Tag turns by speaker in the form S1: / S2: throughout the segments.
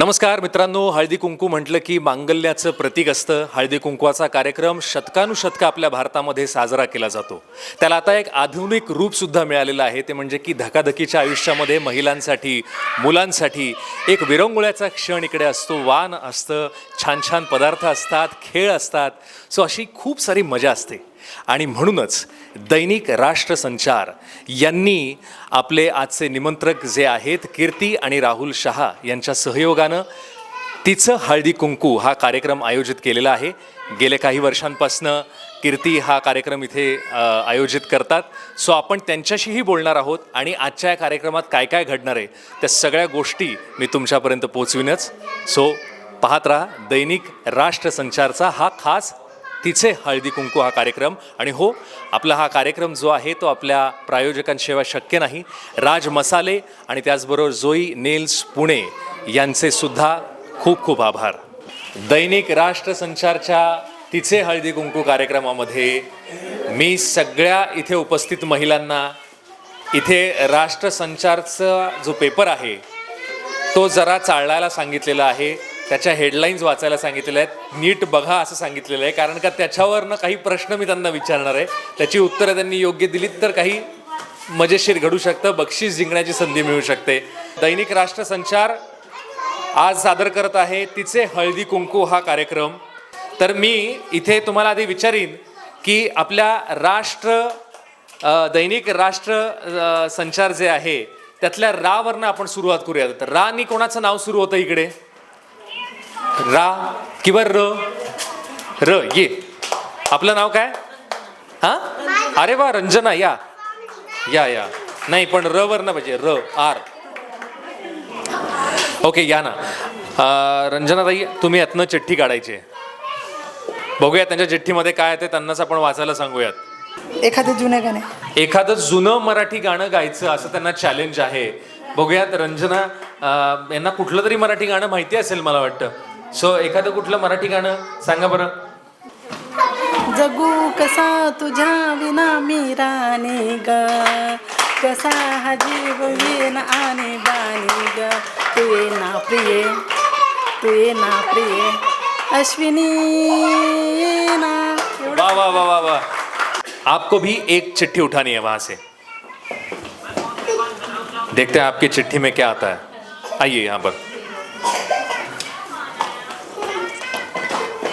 S1: नमस्कार मित्रांनो हळदी कुंकू म्हटलं की मांगल्याचं प्रतीक असतं. हळदी कुंकवाचा कार्यक्रम शतकानुशतकं आपल्या भारतामध्ये साजरा केला जातो. त्याला आता एक आधुनिक रूपसुद्धा मिळालेलं आहे. ते म्हणजे की धकाधकीच्या आयुष्यामध्ये महिलांसाठी मुलांसाठी एक विरंगुळ्याचा क्षण इकडे असतो. वान असतं छान छान पदार्थ असतात खेळ असतात. सो अशी खूप सारी मजा असते. आणि म्हणूनच दैनिक राष्ट्रसंचार यांनी आपले आजचे निमंत्रक जे आहेत कीर्ती आणि राहुल शहा यांच्या सहयोगानं तिचं हळदी कुंकू हा कार्यक्रम आयोजित केलेला आहे. गेल्या काही वर्षांपासनं कीर्ती हा कार्यक्रम इथे आयोजित करतात. सो आपण त्यांच्याशीही बोलणार आहोत आणि आजच्या या कार्यक्रमात काय काय घडणार आहे त्या सगळ्या गोष्टी मी तुमच्यापर्यंत पोचवीनच. सो पाहत राहा दैनिक राष्ट्रसंचारचा हा खास तिचे हळदी कुंकू हा कार्यक्रम. आणि हो आपला हा कार्यक्रम जो आहे तो आपल्या प्रायोजकांशिवाय शक्य नाही. राज मसाले आणि त्याचबरोबर जोई नेल्स पुणे यांचे सुद्धा खूप खूप आभार. दैनिक राष्ट्रसंचारच्या तिचे हळदी कुंकू कार्यक्रमामध्ये मी सगळ्या इथे उपस्थित महिलांना इथे राष्ट्रसंचारचा जो पेपर आहे तो जरा चाळायला सांगितलेला आहे. त्याच्या हेडलाईन्स वाचायला सांगितलेल्या आहेत. नीट बघा असं सांगितलेलं आहे. कारण का त्याच्यावरनं काही प्रश्न मी त्यांना विचारणार आहे. त्याची उत्तरं त्यांनी योग्य दिलीत तर काही मजेशीर घडू शकतं. बक्षीस जिंकण्याची संधी मिळू शकते. दैनिक राष्ट्र संचार आज सादर करत आहे. तिचे हळदी कुंकू हा कार्यक्रम. तर मी इथे तुम्हाला आधी विचारीन की आपल्या राष्ट्र दैनिक राष्ट्र संचार जे आहे त्यातल्या रावरनं आपण सुरुवात करूया तर रा नी कोणाचं नाव सुरू होतं इकडे? रा किंवा र. र ये. आपलं नाव काय? हा? अरे वा रंजना या. या या. नाही पण र वरनं पाहिजे. र आर. ओके या ना. रंजनाताई तुम्ही यातनं चिठ्ठी काढायची. बघूया त्यांच्या चिठ्ठीमध्ये काय आहे ते त्यांनाच आपण वाचायला सांगूयात.
S2: एखादे जुने गाणे.
S1: एखादं जुनं मराठी गाणं गायचं असं त्यांना चॅलेंज आहे. बघूयात रंजना अं, यांना कुठलं तरी मराठी गाणं माहिती असेल मला वाटतं. सो एखादं कुठलं मराठी गाणं सांगा बरं.
S2: जगू कसा तुझ्या विना मी राणी ग. कसा हा जीव विन आणि बाणी ग. तू ये ना प्रिये तू ये ना प्रिये. अश्विनी ना.
S1: वाह वाह वाह वाह वाह आपको भी एक चिट्ठी उठानी है वहां से। देखते हैं आपकी चिट्ठी में क्या आता है। आइए यहाँ पर।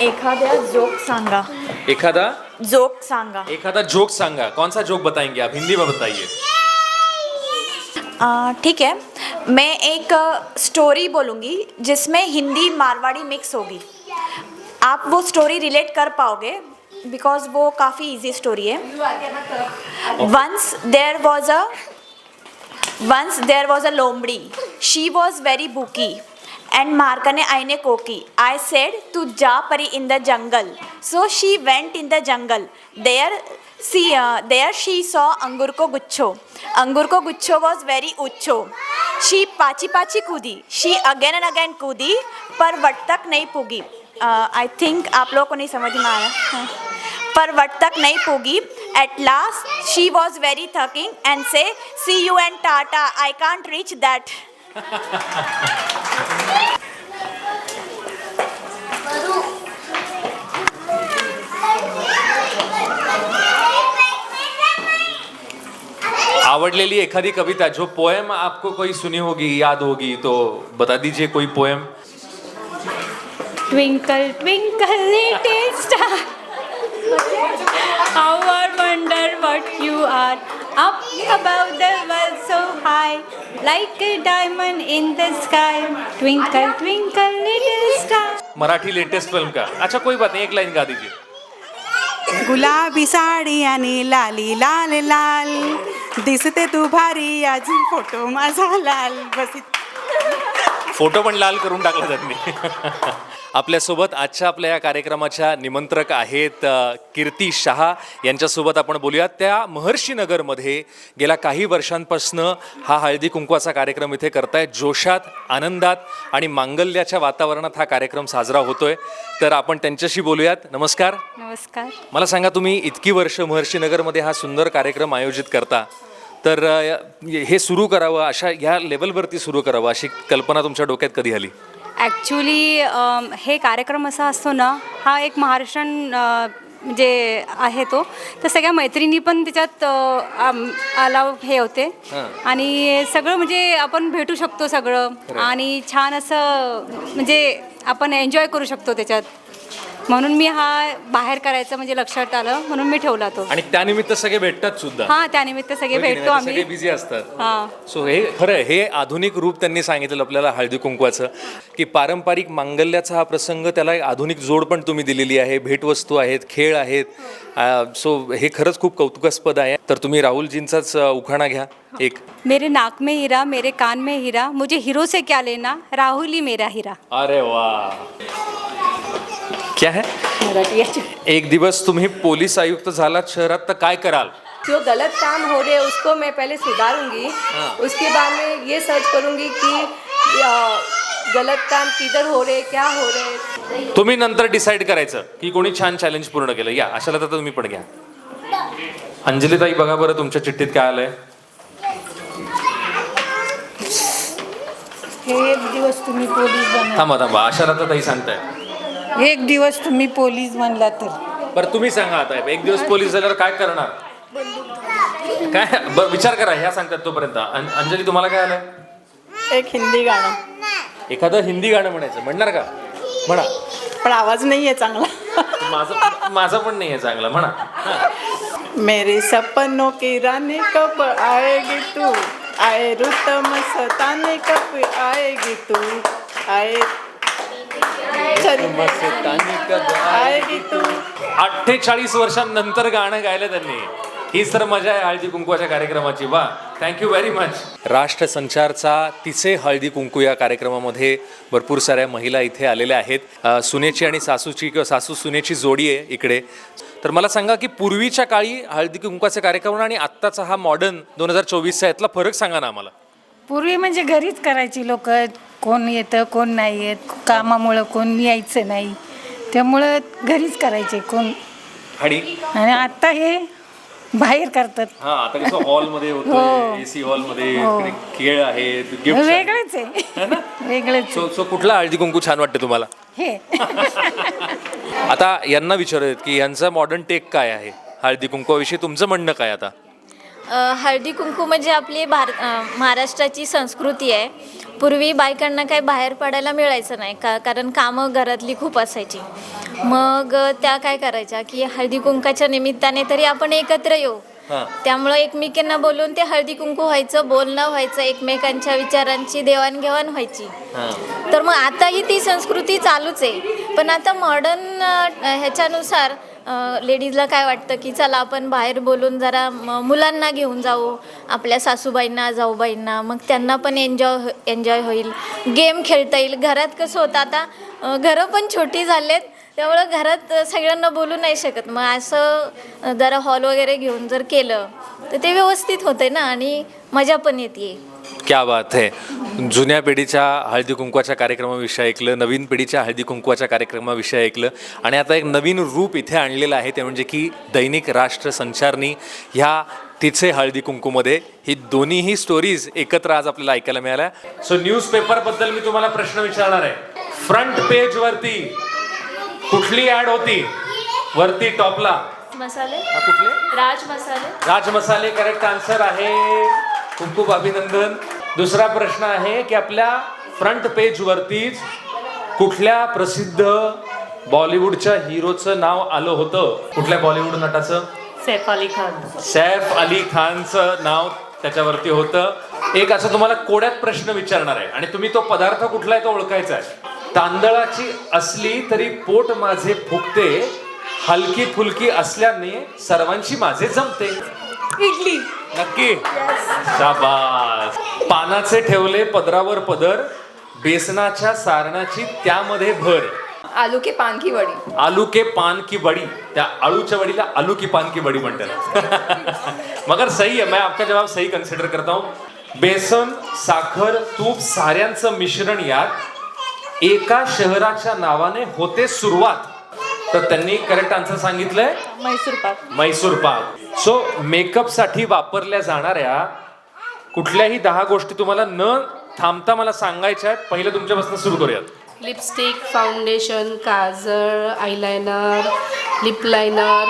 S3: एखाद्या जोक सांगा.
S1: एखादा?
S3: जोक सांगा.
S1: एखादा जोक सांगा. कौन सा जोक बताएँगे आप? हिंदी में बताइए.
S3: आ, ठीक है. मैं एक स्टोरी बोलूँगी जिसमें हिंदी मारवाड़ी मिक्स होगी. आप वो स्टोरी रिलेट कर पाओगे बिकॉज़ वो काफ़ी इजी स्टोरी है. Once there was a once there was a लोमड़ी शी वॉज़ वेरी बुकी and मार्कने आईने कोकी आई सेड तू जा परी in the jungle so she went in the jungle there see there she saw अंगूर को गुच्छो अंगूर को गुच्छो वॉज वेरी उच्छो शी पाची पाची कूदी शी अगेन एंड अगेन कूदी पर वट तक नहीं पुगी आई थिंक आप लोगों को नहीं समझ में आया हाँ. पर वट तक नहीं पुगी at last she was very थकिंग and say see you and tata I can't reach that
S1: आवडलेली एखादी कविता जो पोएम आपको कोई सुनी होगी याद होगी तो बता दीजिए कोई poem
S4: twinkle twinkle little star wonder what you are up about the world so high like a diamond in the sky twinkle twinkle little
S1: Marathi latest film का. अच्छा कोई बात नहीं एक लाइन गा दीजिए.
S2: गुलाबी साड़ी यानी लाली लाल लाल. दिसते तू भारी अजून फोटो माझा लाल बसित
S1: फोटो पण लाल करून टाकला त्यांनी. आपल्यासोबत आजच्या आपल्या या कार्यक्रमाच्या निमंत्रक आहेत कीर्ती शहा. यांच्यासोबत आपण बोलूयात. त्या महर्षी नगरमध्ये गेल्या काही वर्षांपासनं हा हळदी कुंकवाचा कार्यक्रम इथे करतायत. जोशात आनंदात आणि मांगल्याच्या वातावरणात हा कार्यक्रम साजरा होतोय. तर आपण त्यांच्याशी बोलूयात. नमस्कार.
S4: नमस्कार.
S1: मला सांगा तुम्ही इतकी वर्ष महर्षी नगरमध्ये हा सुंदर कार्यक्रम आयोजित करता. तर हे सुरू करावं अशा ह्या लेवलवरती सुरू करावं अशी कल्पना तुमच्या डोक्यात कधी आली?
S4: ॲक्च्युली हे कार्यक्रम असा असतो ना हा एक महाराष्ट्रीयन अ, म्हणजे आहे तो. तर सगळ्या मैत्रिणी पण त्याच्यात अलाव हे होते. आणि सगळं म्हणजे आपण भेटू शकतो सगळं. आणि छान असं म्हणजे आपण एन्जॉय करू शकतो त्याच्यात. म्हणून मी हा बाहेर करायचं म्हणजे लक्षात आलं म्हणून मी ठेवला तो.
S1: आणि त्यानिमित्त सगळे भेटतात सुद्धा.
S4: हां त्यानिमित्त सगळे भेटतो
S1: सगळे
S4: आम्ही.
S1: बिझी असतात.
S4: हां.
S1: सो हे खरं हे आधुनिक रूप त्यांनी सांगितलं आपल्याला हळदी कुंकवाचं की पारंपरिक मांगल्याचा हा प्रसंग त्याला एक आधुनिक जोड पण तुम्ही दिलेली आहे. भेटवस्तू आहेत खेळ आहेत. सो हे खरंच खूप कौतुकास्पद आहे. तर तुम्ही राहुलजींचाच उखाणा घ्या. एक.
S4: मेरे नाक में हीरा मेरे कान में हीरा मुझे हीरो से क्या लेना? राहुल ही मेरा हीरा.
S1: अरे वा. क्या है?
S2: मराठी याची
S1: एक दिवस तुम्ही पोलीस आयुक्त झालात शहरात तर काय कराल?
S5: जो गलत काम हो रहे उसको मैं पहले सुधारूंगी। उसके बाद में ये सर्च करूंगी कि अ, गलत काम किधर हो रहे क्या हो रहे।
S1: तुम्ही नंतर डिसाईड करायचं की कोणी छान चॅलेंज पूर्ण केलं. या अशाला तर तुम्ही पण घ्या. अंजली ताई बघा बरं तुमच्या चिठ्ठीत काय आलंय.
S2: हे एक दिवस तुम्ही पोलीस बना
S1: थांबा थांबा. अशाला तर ताई सांगताय.
S2: एक दिवस तुम्ही पोलीस बनला तर.
S1: बरं तुम्ही सांगा आता. एक दिवस पोलीस झाल्यावर काय करणार? काय? बरं विचार करा ह्या सांगतात तोपर्यंत. अं- अंजली तुम्हाला काय आलंय?
S2: एक हिंदी गाणं.
S1: एखादं हिंदी गाणं म्हणायचं. म्हणणार का? म्हणा.
S2: पण आवाज नाही आहे चांगला.
S1: माझं माझं पण नाही आहे चांगलं. म्हणा. हा.
S2: मेरे सपनों की रानी कब आएगी तू? आए रुत मस्तानी कब आएगी तू? आए
S1: अठ्ठेचाळीस वर्षांनंतर गाणं गायलं त्यांनी. हीच तर मजा आहे हळदी कुंकवाच्या कार्यक्रमाची. वा थँक्यू व्हेरी मच राष्ट्रसंचारचा तिचे हळदी कुंकू या कार्यक्रमामध्ये भरपूर साऱ्या महिला इथे आलेल्या आहेत. सुनेची आणि सासूची किंवा सासू सुनेची जोडी आहे इकडे. तर मला सांगा की पूर्वीच्या काळी हळदी कुंकवाचा कार्यक्रम आणि आत्ताचा हा मॉडर्न दोन हजार चोवीसचा यातला फरक सांगा ना आम्हाला.
S6: पूर्वी म्हणजे घरीच करायची लोक. कोण येतं कोण नाही येत. कामामुळं कोण यायचं नाही. त्यामुळं घरीच करायचे कोण.
S1: आणि?
S6: आणि आता हे बाहेर करतात.
S1: हा आता कसं हॉलमध्ये होतं एसी हॉलमध्ये. इकडे खेळ आहेत गिफ्ट
S6: वेगळेच आहे. वेगळेच आहे.
S1: सो सो कुठला हळदी कुंकू छान वाटतं तुम्हाला?
S6: हे.
S1: आता यांना विचारत की यांचा मॉडर्न टेक काय आहे? हळदी कुंकवाविषयी तुमचं म्हणणं काय आता?
S7: हळदी कुंकू म्हणजे आपली भार महाराष्ट्राची संस्कृती आहे पूर्वी बायकांना काही बाहेर पडायला मिळायचं नाही का कारण कामं घरातली खूप असायची. मग त्या काय करायच्या की हळदी कुंकाच्या निमित्ताने तरी आपण एकत्र येऊ. त्यामुळं एकमेकींना बोलून ते हळदी कुंकू व्हायचं बोलणं व्हायचं एकमेकांच्या विचारांची देवाणघेवाण व्हायची. तर मग आताही ती संस्कृती चालूच आहे. पण आता मॉडर्न ह्याच्यानुसार लेडीजला काय वाटतं की चला आपण बाहेर बोलून जरा मुलांना घेऊन जाऊ आपल्या सासूबाईंना जाऊबाईंना मग त्यांना पण एन्जॉय एन्जॉय हो, होईल. गेम खेळता येईल. घरात कसं होतं आता घरं पण छोटी झालेत त्यामुळं घरात सगळ्यांना बोलू नाही शकत. मग असं जरा हॉल वगैरे घेऊन जर केलं तर ते व्यवस्थित होते ना आणि मजा पण येते.
S1: क्या बात है. जुन्या पिढीच्या हळदी कुंकवाच्या कार्यक्रमाविषयी ऐकलं नवीन पिढीच्या हळदी कुंकवाच्या कार्यक्रमाविषयी ऐकलं आणि आता एक नवीन रूप इथे आणलेलं आहे ते म्हणजे की दैनिक राष्ट्र संचारनी ह्या तिचे हळदी कुंकूमध्ये ही दोन्हीही स्टोरीज एकत्र आज आपल्याला ऐकायला मिळाल्या. सो न्यूजपेपरबद्दल मी तुम्हाला प्रश्न विचारणार आहे. फ्रंट पेजवरती कुठली ॲड होती? वरती टॉपला.
S7: मसाले.
S1: कुठले?
S7: राज मसाले.
S1: राज मसाले करेक्ट आन्सर आहे. खूप खूप अभिनंदन. दुसरा प्रश्न आहे की आपल्या फ्रंट पेज वरतीच कुठल्या प्रसिद्ध बॉलिवूडच्या हिरोचं नाव आलं होतं? कुठल्या बॉलिवूड नटाचं?
S5: सैफ अली खान.
S1: सैफ अली खानचं नाव त्याच्यावरती होतं. एक असं तुम्हाला कोड्यात प्रश्न विचारणार आहे. आणि तुम्ही तो पदार्थ कुठला आहे तो ओळखायचा आहे. तांदळाची असली तरी पोट माझे फुगते हलकी फुलकी असल्याने सर्वांची माझे जमते.
S5: इडली.
S1: नक्की. शाबास. पानाचे ठेवले पदरावर पदर बेसनाच्या सारणाची त्यामध्ये भर.
S5: आलू के पान की वड़ी.
S1: आलू के पान की बड़ी त्या आलूच्या वडीला आलू की पान की बड़ी म्हणतात. मगर सही है मैं आपका जवाब सही कंसिडर करता हूं. बेसन साखर तूप साऱ्यांचं मिश्रण यात एका शहराच्या नावाने होते सुरुवात. तर त्यांनी करेक्ट आन्सर सांगितलंय?
S5: मैसूर पाक.
S1: मैसूर पाक. सो मेकअपसाठी वापरल्या जाणाऱ्या कुठल्याही दहा गोष्टी तुम्हाला न थांबता मला सांगायच्या आहेत. पहिलं तुमच्यापासून सुरू करूयात.
S5: लिपस्टिक फाउंडेशन काजळ eyeliner lip liner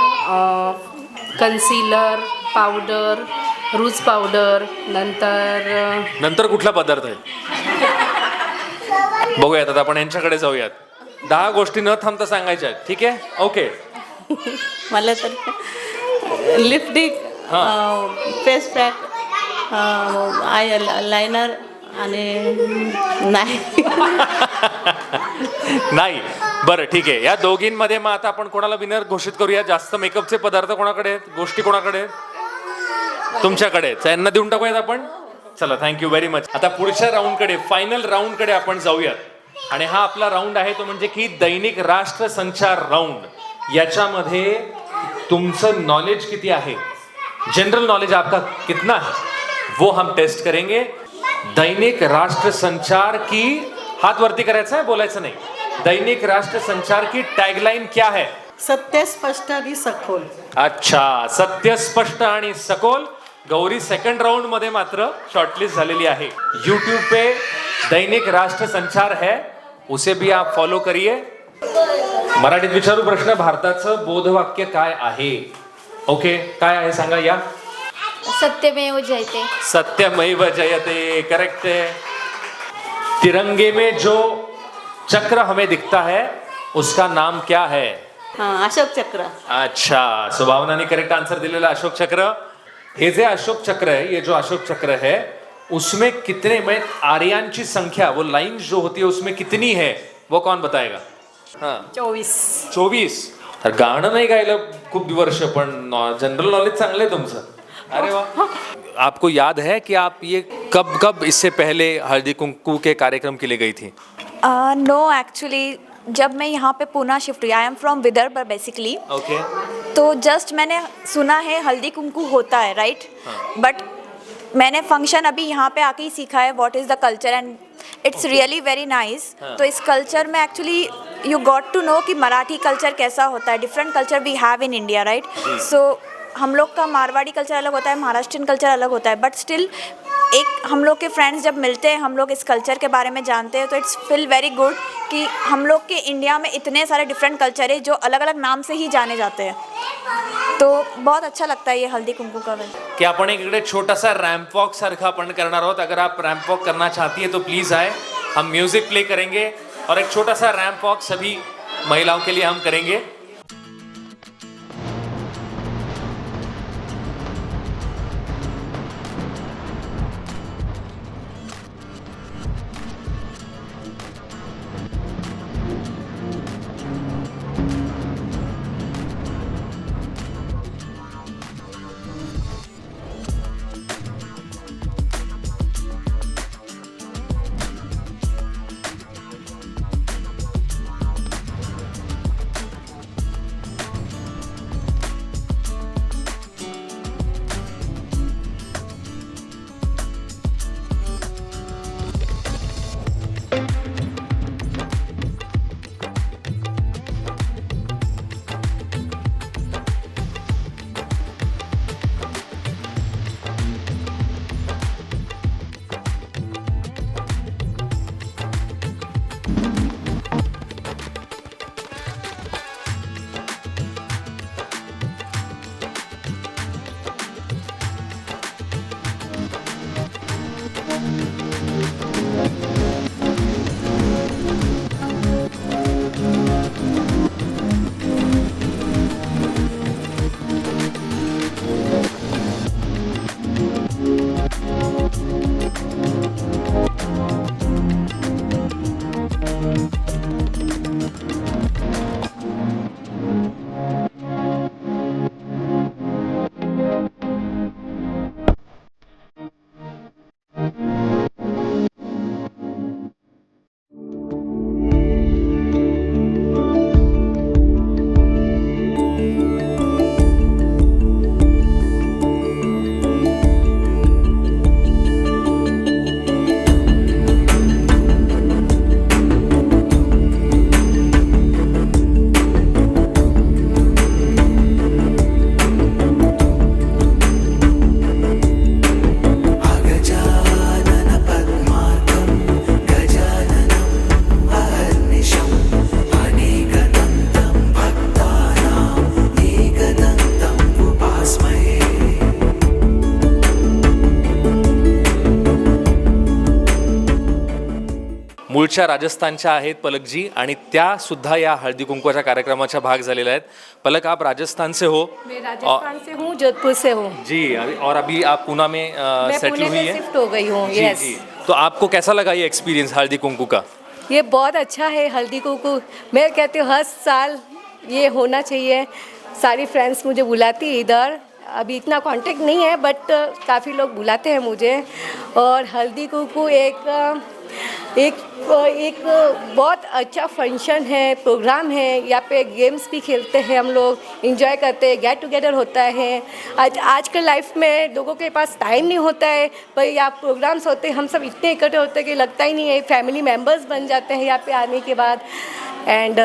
S5: concealer powder rouge powder नंतर अ,
S1: नंतर कुठला पदार्थ आहे? बघूयात आता आपण यांच्याकडे जाऊयात. दहा गोष्टी न थांबता सांगायच्या आहेत. ठीक आहे? ओके
S2: मला तर lipstick face pack eyeliner आणि नाही.
S1: नाही. बरं ठीक आहे. या दोघींमध्ये मग आता आपण कोणाला विनर घोषित करूया? जास्त मेकअपचे पदार्थ कोणाकडे आहेत? गोष्टी कोणाकडे आहेत? तुमच्याकडे आहेत. यांना देऊन टाकूयात आपण? चला थँक्यू व्हेरी मच आता पुढच्या राऊंडकडे फायनल राऊंडकडे आपण जाऊयात. आणि हा आपला राऊंड आहे तो म्हणजे की दैनिक राष्ट्र संचार राऊंड याच्यामध्ये तुमचं नॉलेज किती आहे? जनरल नॉलेज आपका कितना है? वो हम टेस्ट करेंगे. दैनिक राष्ट्र संचार की हात वरती करायचा आहे बोलायचं नाही. दैनिक राष्ट्र संचार की टॅगलाईन क्या है?
S2: सत्य स्पष्ट आणि सखोल.
S1: अच्छा सत्य स्पष्ट आणि सखोल. गौरी सेकंड राउंडमध्ये मात्र शॉर्टलिस्ट झालेली आहे. यूट्यूब पे दैनिक राष्ट्र संचार है उसे भी आप फॉलो करिए. मराठीत विचारू प्रश्न भारताचं बोधवाक्य काय आहे? ओके काय आहे सांगा या.
S7: सत्यमेव जयते.
S1: सत्यमैव जयते करेक्ट है. तिरंगे में जो चक्र हमें दिखता है उसका नाम क्या है?
S2: हां अशोक चक्र।
S1: अच्छा सो भावना ने करेक्ट आंसर दिलेला अशोक चक्र. हे जे अशोक चक्र है ये जो अशोक चक्र है उसमें कितने में आर्यांची संख्या वो लाइन जो होती है उसमें कितनी है वो कौन बताएगा? हाँ।
S2: चोवीस
S1: चोवीस तर गाणं नाही गायलं खूप वर्ष पण जनरल नॉलेज चांगलं आहे तुमचं. अरे वाह आपको याद है कि आप ये कब कब इससे पहले हल्दी कुंकू के कार्यक्रम के लिए गई थी?
S3: नो एक्चुअली जब मैं यहाँ पे पूना शिफ्ट हुई I am from Vidarbha basically
S1: okay
S3: तो जस्ट मैंने सुना है हल्दी कुमकू होता है राइट बट मैंने फ़ंक्शन अभी यहाँ पे आके ही सीखा है what is the culture and it's really very nice तो इस कल्चर में actually you got to know कि मराठी कल्चर कैसा होता है different culture we have in India right so हम लोग का मारवाड़ी कल्चर अलग होता है महाराष्ट्रियन कल्चर अलग होता है बट स्टिल एक हम लोग के फ्रेंड्स जब मिलते हैं, हम लोग इस कल्चर के बारे में जानते हैं तो इट्स फील वेरी गुड कि हम लोग के इंडिया में इतने सारे डिफरेंट कल्चर है जो अलग अलग नाम से ही जाने जाते हैं। तो बहुत अच्छा लगता है ये हल्दी कुमकुम का वेल
S1: कि आपण एक रॅम्प वॉक सारखा आपण करणार आहोत. अगर आप रैंप वॉक करना चाहती है तो प्लीज़ आए. हम म्यूज़िक प्ले करेंगे और एक छोटा सा रैंप वॉक सभी महिलाओं के लिए हम करेंगे. मूळच्या राजस्थानच्या आहेत पलकजी आणि त्या सुद्धा या हळदी कुंकवाच्या कार्यक्रमाच्या भाग झालेल्या आहेत. पलक आप राजस्थान से हो?
S5: मैं राजस्थान से हूँ जोधपुर से हूँ।
S1: जी अभी- और अभी आप पूना में
S5: मैं
S1: सेटल
S5: पुणे
S1: हुई
S5: में
S1: है?
S5: शिफ्ट हो गई हूँ
S1: जी
S5: यस
S1: जी। तो आपको कैसा लगा ये एक्सपीरियंस हल्दी कुंकू का?
S5: ये बहुत अच्छा है हल्दी कुकू। मैं कहती हूँ हर साल ये होना चाहिए। सारी फ्रेंड्स मुझे बुलाती इधर। अभी इतना कांटेक्ट नहीं है बट काफ़ी लोग बुलाते हैं मुझे। और हल्दी कुकू एक एक एक बहुत अच्छा फ़ंक्शन है प्रोग्राम है, यहाँ पे गेम्स भी खेलते हैं हम लोग इंजॉय करते हैं गेट टुगेदर होता है। आज आज के लाइफ में लोगों के पास टाइम नहीं होता है, पर यहाँ प्रोग्राम्स होते हैं, हम सब इतने इकट्ठे होते हैं कि लगता ही नहीं है फैमिली मेंबर्स बन जाते हैं यहाँ पे आने के बाद। एंड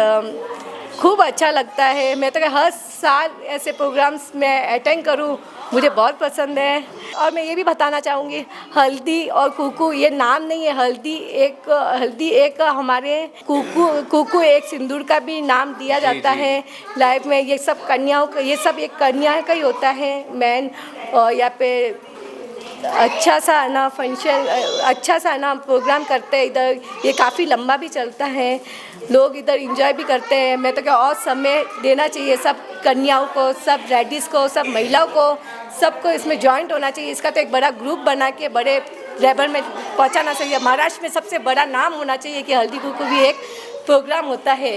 S5: खूब अच्छा लगता है, मैं तो हर साल ऐसे प्रोग्राम्स मैं अटेंड करूँ मुझे बहुत पसंद है। और मैं ये भी बताना चाहूँगी हल्दी और कुकू ये नाम नहीं है। हल्दी एक हल्दी एक हमारे कुकू कुकू एक सिंदूर का भी नाम दिया जाता है। लाइफ में ये सब कन्याओं का ये सब एक कन्या का ही होता है मैन या यहाँ पे अच्छा सा ना फ़ंक्शन अच्छा सा ना प्रोग्राम करते हैं इधर। ये काफ़ी लंबा भी चलता है। लोग इधर इंजॉय भी करते हैं। मैं तो क्या और समय देना चाहिए सब कन्याओं को, सब लेडीज़ को, सब महिलाओं को। सबको इसमें जॉइंट होना चाहिए। इसका तो एक बड़ा ग्रुप बना के बड़े लेवल में पहुंचाना चाहिए। महाराष्ट्र में सबसे बड़ा नाम होना चाहिए कि हल्दी कुकू भी एक प्रोग्राम होता है।